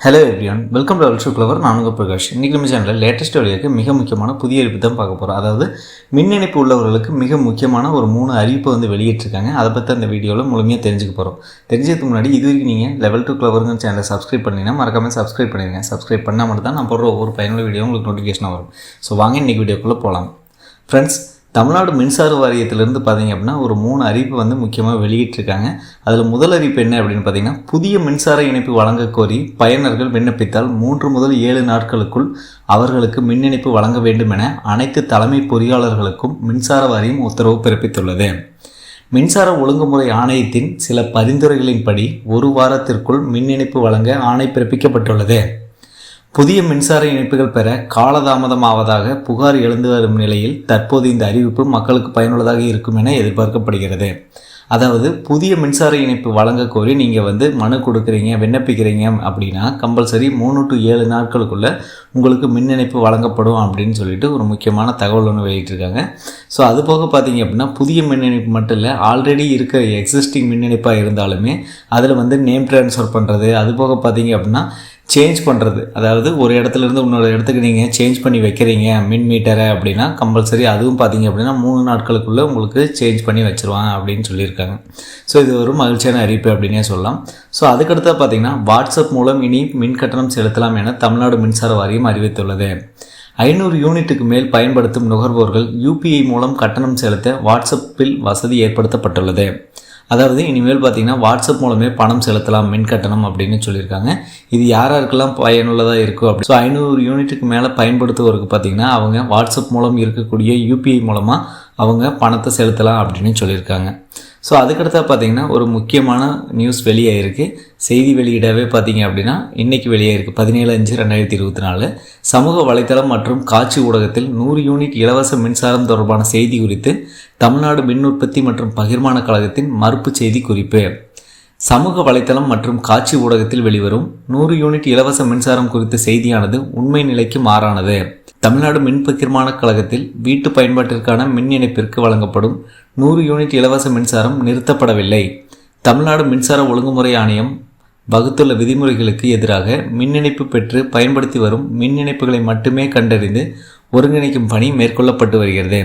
Hello everyone welcome to அல்ஷு clever நானுங்க பிரகாஷ். இன்றைக்கி நம்ம சேனலில் லேட்டஸ்ட் வழியாக மிக முக்கியமான புதிய அறிவிப்பு தான் பார்க்க போகிறோம் அதாவது மின் இணைப்பு உள்ளவர்களுக்கு மிக முக்கியமான ஒரு மூணு அறிவிப்பை வந்து வெளியிட்டிருக்காங்க. அதை பற்றி அந்த வீடியோவில் முழுமையாக தெரிஞ்சுக்க போகிறோம் தெரிஞ்சதுக்கு முன்னாடி இது வரைக்கும் நீங்கள் லெவல் டூ கிளவருங்க சேனலை சப்ஸ்கிரைப் பண்ணிங்கன்னா மறக்காமல் சப்ஸ்கிரைப் பண்ணிடுங்க சப்ஸ்கிரைப் பண்ணால் மட்டும் தான் நான் போடுற ஒவ்வொரு பயனுள்ள வீடியோ உங்களுக்கு நோட்டிஃபிகேஷனாக வரும். ஸோ வாங்க இன்றைக்கி வீடியோக்குள்ளே போகலாம் ஃப்ரெண்ட்ஸ் தமிழ்நாடு மின்சார வாரியத்திலிருந்து பார்த்தீங்க அப்படின்னா ஒரு மூணு அறிவிப்பு வந்து முக்கியமாக வெளியிட்டிருக்காங்க. அதில் முதல் அறிவிப்பு என்ன அப்படின்னு பார்த்தீங்கன்னா புதிய மின்சார இணைப்பு வழங்க கோரி பயனர்கள் விண்ணப்பித்தால் மூன்று முதல் ஏழு நாட்களுக்குள் அவர்களுக்கு மின் இணைப்பு வழங்க வேண்டும் என அனைத்து தலைமை பொறியாளர்களுக்கும் மின்சார வாரியம் உத்தரவு பிறப்பித்துள்ளது. மின்சார ஒழுங்குமுறை ஆணையத்தின் சில பரிந்துரைகளின்படி ஒரு வாரத்திற்குள் மின் இணைப்பு வழங்க ஆணை பிறப்பிக்கப்பட்டுள்ளது. புதிய மின்சார இணைப்புகள் பெற காலதாமதமாவதாக புகார் எழுந்து வரும் நிலையில் தற்போது இந்த அறிவிப்பு மக்களுக்கு பயனுள்ளதாக இருக்கும் என எதிர்பார்க்கப்படுகிறது. அதாவது புதிய மின்சார இணைப்பு வழங்க கோரி நீங்கள் வந்து மனு கொடுக்குறீங்க விண்ணப்பிக்கிறீங்க அப்படின்னா கம்பல்சரி மூணு டு ஏழு நாட்களுக்குள்ளே உங்களுக்கு மின் இணைப்பு வழங்கப்படும் அப்படின்னு சொல்லிட்டு ஒரு முக்கியமான தகவல் ஒன்று வெளியிட்டிருக்காங்க. ஸோ அது போக பார்த்தீங்க அப்படின்னா புதிய மின் இணைப்பு மட்டும் இல்லை ஆல்ரெடி இருக்க எக்ஸிஸ்டிங் மின் இணைப்பாக இருந்தாலுமே அதில் வந்து நேம் ட்ரான்ஸ்ஃபர் பண்ணுறது அது போக பார்த்தீங்க அப்படின்னா சேஞ்ச் பண்ணுறது அதாவது ஒரு இடத்துலேருந்து இன்னொரு இடத்துக்கு நீங்கள் சேஞ்ச் பண்ணி வைக்கிறீங்க மின் மீட்டரை அப்படின்னா கம்பல்சரி அதுவும் பார்த்தீங்க அப்படின்னா மூணு நாட்களுக்குள்ளே உங்களுக்கு சேஞ்ச் பண்ணி வச்சுருவாங்க அப்படின்னு சொல்லியிருக்காங்க. ஸோ இது ஒரு மகிழ்ச்சியான அறிவிப்பு அப்படின்னே சொல்லலாம். ஸோ அதுக்கடுத்து பார்த்தீங்கன்னா வாட்ஸ்அப் மூலம் இனி மின் கட்டணம் செலுத்தலாம் என தமிழ்நாடு மின்சார வாரியம் அறிவித்துள்ளது. ஐநூறு யூனிட்டுக்கு மேல் பயன்படுத்தும் நுகர்வோர்கள் யூபிஐ மூலம் கட்டணம் செலுத்த வாட்ஸ்அப்பில் வசதி ஏற்படுத்தப்பட்டுள்ளது. அதாவது இனிமேல் பார்த்தீங்கன்னா வாட்ஸ்அப் மூலமே பணம் செலுத்தலாம் மின் கட்டணம் அப்படின்னு சொல்லியிருக்காங்க. இது யார் யாருக்கெல்லாம் பயனுள்ளதாக இருக்கும் அப்படி. ஸோ ஐநூறு யூனிட்டுக்கு மேலே பயன்படுத்துவோருக்கு பார்த்தீங்கன்னா அவங்க வாட்ஸ்அப் மூலம் இருக்கக்கூடிய யூபிஐ மூலமாக அவங்க பணத்தை செலுத்தலாம் அப்படின்னு சொல்லியிருக்காங்க. ஸோ அதுக்கடுத்தா பார்த்தீங்கன்னா ஒரு முக்கியமான நியூஸ் வெளியாயிருக்கு. செய்தி வெளியிடவே பார்த்தீங்க அப்படின்னா இன்றைக்கி வெளியாயிருக்கு. பதினேழு அஞ்சு ரெண்டாயிரத்தி இருபத்தி நாலு. சமூக வலைத்தளம் மற்றும் காட்சி ஊடகத்தில் நூறு யூனிட் இலவச மின்சாரம் தொடர்பான செய்தி குறித்து தமிழ்நாடு மின் உற்பத்தி மற்றும் பகிர்மான கழகத்தின் மறுப்பு செய்தி குறிப்பு. சமூக வலைத்தளம் மற்றும் காட்சி ஊடகத்தில் வெளிவரும் நூறு யூனிட் இலவச மின்சாரம் குறித்த செய்தியானது உண்மை நிலைக்கு மாறானது. தமிழ்நாடு மின் பகிர்மான கழகத்தில் வீட்டு பயன்பாட்டிற்கான மின் இணைப்பிற்கு வழங்கப்படும் நூறு யூனிட் இலவச மின்சாரம் நிறுத்தப்படவில்லை. தமிழ்நாடு மின்சார ஒழுங்குமுறை ஆணையம் வகுத்துள்ள விதிமுறைகளுக்கு எதிராக மின் இணைப்பு பெற்று பயன்படுத்தி வரும் மின் இணைப்புகளை மட்டுமே கண்டறிந்து ஒருங்கிணைக்கும் பணி மேற்கொள்ளப்பட்டு வருகிறது.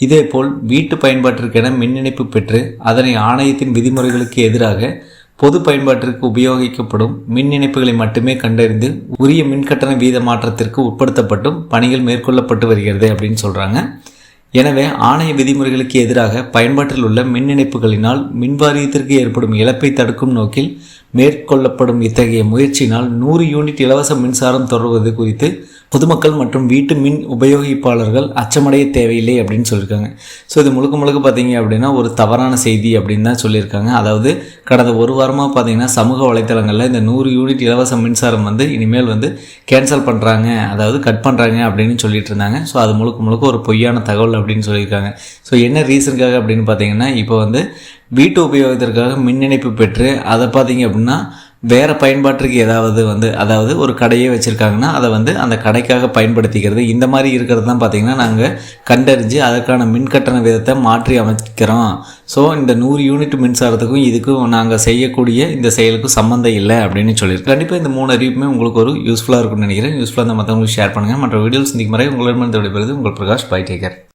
இதேபோல் வீட்டு பயன்பாட்டிற்கென மின் இணைப்பு பெற்று அதனை ஆணையத்தின் விதிமுறைகளுக்கு எதிராக பொது பயன்பாட்டிற்கு உபயோகிக்கப்படும் மின் இணைப்புகளை மட்டுமே கண்டறிந்து உரிய மின்கட்டண வீத மாற்றத்திற்கு உட்படுத்தப்பட்டும் பணிகள் மேற்கொள்ளப்பட்டு வருகிறது அப்படின்னு சொல்கிறாங்க எனவே ஆணைய விதிமுறைகளுக்கு எதிராக பயன்பாட்டில் உள்ள மின் இணைப்புகளினால் மின்வாரியத்திற்கு ஏற்படும் இழப்பை தடுக்கும் நோக்கில் மேற்கொள்ளப்படும் இத்தகைய முயற்சியினால் நூறு யூனிட் இலவச மின்சாரம் தொடர்வது குறித்து பொதுமக்கள் மற்றும் வீட்டு மின் உபயோகிப்பாளர்கள் அச்சமடைய தேவையில்லை அப்படின்னு சொல்லியிருக்காங்க. ஸோ இது முழுக்க முழுக்க பார்த்தீங்க அப்படின்னா ஒரு தவறான செய்தி அப்படின்னு தான் சொல்லியிருக்காங்க. அதாவது கடந்த ஒரு வாரமாக பார்த்தீங்கன்னா சமூக வலைத்தளங்களில் இந்த நூறு யூனிட் இலவச மின்சாரம் வந்து இனிமேல் வந்து கேன்சல் பண்ணுறாங்க அதாவது கட் பண்ணுறாங்க அப்படின்னு சொல்லிட்டு இருந்தாங்க. ஸோ அது முழுக்க முழுக்க ஒரு பொய்யான தகவல் அப்படின்னு சொல்லியிருக்காங்க. ஸோ என்ன ரீசனுக்காக அப்படின்னு பார்த்தீங்கன்னா இப்போ வந்து வீட்டு உபயோகத்திற்காக மின் இணைப்பு பெற்று அதை பார்த்தீங்க அப்படின்னா வேறு பயன்பாட்டிற்கு ஏதாவது வந்து அதாவது ஒரு கடையே வச்சுருக்காங்கன்னா அதை வந்து அந்த கடைக்காக பயன்படுத்திக்கிறது. இந்த மாதிரி இருக்கிறது தான் பார்த்திங்கன்னா நாங்கள் கண்டறிஞ்சு அதற்கான மின் கட்டண விதத்தை மாற்றி அமைக்கிறோம். ஸோ இந்த நூறு யூனிட் மின்சாரத்துக்கும் இதுக்கும் நாங்கள் செய்யக்கூடிய இந்த செயலுக்கும் சம்மந்தம் இல்லை அப்படின்னு சொல்லியிருக்கோம். கண்டிப்பாக இந்த மூணு அறிவிப்புமே உங்களுக்கு ஒரு யூஸ்ஃபுல்லாக இருக்கும்னு நினைக்கிறேன். யூஸ்ஃபுல்லாக இருந்தால் மற்றவங்களுக்கு ஷேர் பண்ணுங்கள் மற்ற வீடியோஸ் சந்திக்கும் முறை உங்களிடமிருந்து விடைபெறுது உங்கள் பிரகாஷ் பை டேக்கர்